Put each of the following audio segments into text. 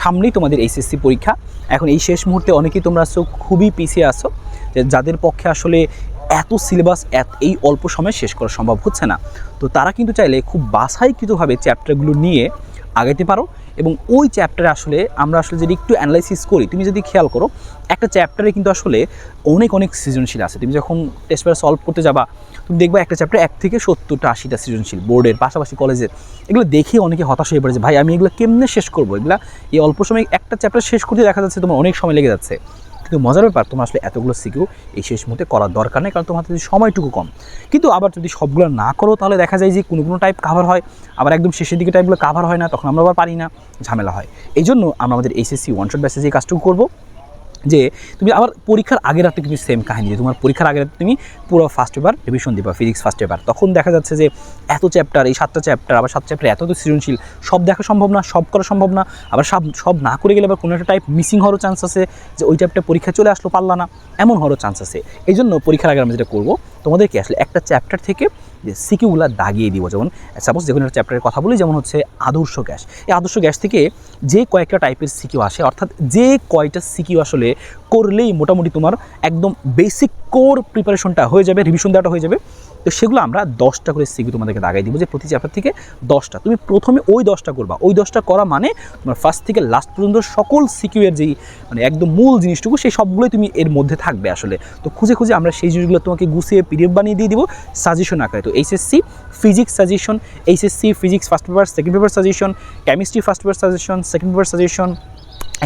সামনেই তোমাদের এইচএসসি পরীক্ষা। এখন এই শেষ মুহূর্তে অনেকেই তোমরা আসছো খুবই পিছিয়ে আসো। যাদের পক্ষে আসলে এত সিলেবাস এত, এই অল্প সময়ে শেষ করা সম্ভব হচ্ছে না। তো তারা কিন্তু চাইলে খুব বাছাইকৃতভাবে চ্যাপ্টারগুলো নিয়ে আগাইতে পারো এবং ওই চ্যাপ্টারে আসলে আমরা আসলে যদি একটু অ্যানালাইসিস করি, তুমি যদি খেয়াল করো, একটা চ্যাপ্টারে কিন্তু আসলে অনেক অনেক সৃজনশীল আছে। তুমি যখন টেস্ট পেপার সলভ করতে যাবা, তুমি দেখবা একটা চ্যাপ্টার এক থেকে সত্তরটা, আশিটা সৃজনশীল, বোর্ডের পাশাপাশি কলেজের। এগুলো দেখে অনেকে হতাশ হয়ে পড়েছে ভাই, আমি এগুলো কেমনে শেষ করব? এগুলো এই অল্প সময় একটা চ্যাপ্টার শেষ করতে দেখা যাচ্ছে তোমার অনেক সময় লেগে যাচ্ছে। কিন্তু মজার ব্যাপার, তোমার আসলে এতগুলো সিকিউ এই শেষ মুহূর্তে করার দরকার নেই, কারণ তোমার হাতে সময়টুকু কম। কিন্তু আবার যদি সবগুলো না করো, তাহলে দেখা যায় যে কোনো কোনো টাইপ কাভার হয়, আবার একদম শেষের দিকে টাইপগুলো কাভার হয় না, তখন আমরা আবার পারি না, ঝামেলা হয়। এই জন্য আমরা আমাদের এইচএসসি ওয়ান শট ব্যাসে যে কাজটুকু করব যে তুমি আবার পরীক্ষার আগের রাতে কিন্তু সেম কাহিনী, যে তোমার পরীক্ষার আগের রাতে তুমি পুরো ফার্স্ট পেপার রিভিশন দিবা ফিজিক্স ফার্স্ট পেপার তখন দেখা যাচ্ছে যে এত চ্যাপ্টার এই সাতটা চ্যাপ্টার আবার সাত চ্যাপ্টার এত তো সৃজনশীল, সব দেখা সম্ভব না, সব করা সম্ভব না, আবার সব সব না করে গেলে আবার কোনো একটা টাইপ মিসিং হওয়ারও চান্স আছে, যে ওই চ্যাপ্টার পরীক্ষা চলে আসলো পারলা না, এমন হওয়ারও চান্স আছে। এই জন্য পরীক্ষার আগে আমরা যেটা করব, তোমাদেরকে আসলে একটা চ্যাপ্টার থেকে যে সিকিউগুলো দাগিয়ে দিব, যেমন সাপোজ যে কোনো একটা চ্যাপ্টারের কথা বলি, যেমন হচ্ছে আদর্শ গ্যাস। এই আদর্শ গ্যাস থেকে যে কয়েকটা টাইপের সিকিউ আসে, অর্থাৎ যে কয়টা সিকিউ আসলে করলেই মোটামুটি তোমার একদম বেসিক কোর প্রিপারেশনটা হয়ে যাবে রিভিশন দেওয়াটা হয়ে যাবে। তো সেগুলো আমরা দশটা করে সিকিউ তোমাদেরকে দাগাই দিব যে প্রতি চ্যাপ্টার থেকে দশটা। তুমি প্রথমে ওই দশটা করবা। ওই দশটা করা মানে তোমার ফার্স্ট থেকে লাস্ট পর্যন্ত সকল সিকিউয়ের যেই মানে একদম মূল জিনিসটুকু, সেই সবগুলোই তুমি এর মধ্যে থাকবে আসলে। তো খুঁজে খুঁজে আমরা সেই জিনিসগুলো তোমাকে গুছিয়ে পিডিএফ বানিয়ে দিয়ে দিব সাজেশন আকারে। তো HSC physics suggestion HSC physics first paper second paper suggestion chemistry first paper suggestion second paper suggestion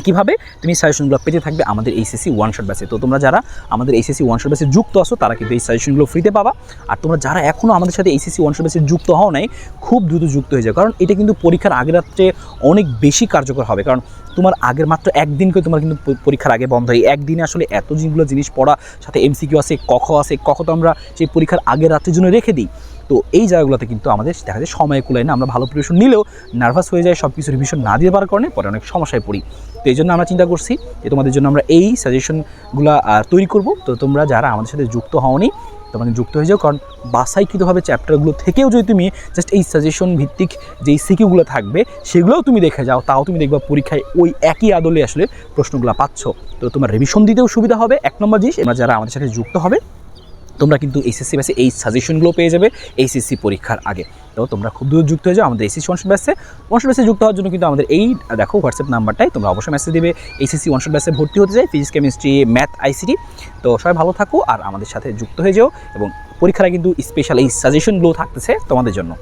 একইভাবে তুমি সাজেশনগুলো পেতে থাকবে আমাদের এইচএসসি ওয়ান শট ব্যাচে তো তোমরা যারা আমাদের এইচএসসি ওয়ান শট ব্যাচে যুক্ত আসো তারা কিন্তু এই সাজেশনগুলো ফ্রিতে পাবা। আর তোমরা যারা এখনও আমাদের সাথে এইচএসসি ওয়ান শট ব্যাচে যুক্ত হও নাই, খুব দ্রুত যুক্ত হয়ে যাও। কারণ এটা কিন্তু পরীক্ষার আগের রাত্রে অনেক বেশি কার্যকর হবে। কারণ তোমার আগের মাত্র একদিন করে তোমার কিন্তু পরীক্ষার আগে বন্ধ হয়। একদিনে আসলে এত জিনিসগুলো জিনিস পড়া, সাথে এমসিকিউ আছে কখ আছে কখ তো আমরা সেই পরীক্ষার আগের রাত্রের জন্য রেখে দিই। তো এই জায়গাগুলোতে কিন্তু আমাদের দেখা যায় সময় কুলায় না, আমরা ভালো প্রিপারেশন নিলেও নার্ভাস হয়ে যায় সব কিছু রিভিশন না দিয়ে পারার কারণে পরে অনেক সমস্যায় পড়ি। তো এই জন্য আমরা চিন্তা করছি যে তোমাদের জন্য আমরা এই সাজেশনগুলো তৈরি করব। তো তোমরা যারা আমাদের সাথে যুক্ত হওনি তোমরা কিন্তু যুক্ত হয়ে যাও, কারণ বাসাইকৃতভাবে চ্যাপ্টারগুলো থেকেও যদি তুমি জাস্ট এই সাজেশন ভিত্তিক যেই সিকিউগুলো থাকবে, সেগুলোও তুমি দেখে যাও, তাও তুমি দেখবা পরীক্ষায় ওই একই আদলে আসলে প্রশ্নগুলো পাচ্ছ। তো তোমার রিভিশন দিতেও সুবিধা হবে। এক নম্বর জিনিস, এবার যারা আমাদের সাথে যুক্ত হবে তোমরা কিন্তু এসএসসি ব্যাসে এই সাজেশনগুলো পেয়ে যাবে এইসএসসি পরীক্ষার আগে। তো তোমরা খুব দূর যুক্ত হয়ে যাও আমাদের এসএসসি ওয়ানশট ব্যাসে ওয়ানশট ব্যাসে যুক্ত হওয়ার জন্য কিন্তু আমাদের এই, দেখো হোয়াটসঅ্যাপ নাম্বারটাই তোমরা অবশ্যই মেসেজ দেবে। এইচএসসি ওয়ানশট ব্যাসে ভর্তি হতে চাই ফিজিক্স কেমিস্ট্রি ম্যাথ আইসিটি তো সবাই ভালো থাকো আর আমাদের সাথে যুক্ত হয়ে যাও এবং পরীক্ষাটা কিন্তু স্পেশাল এই সাজেশনগুলো থাকতেছে তোমাদের জন্য।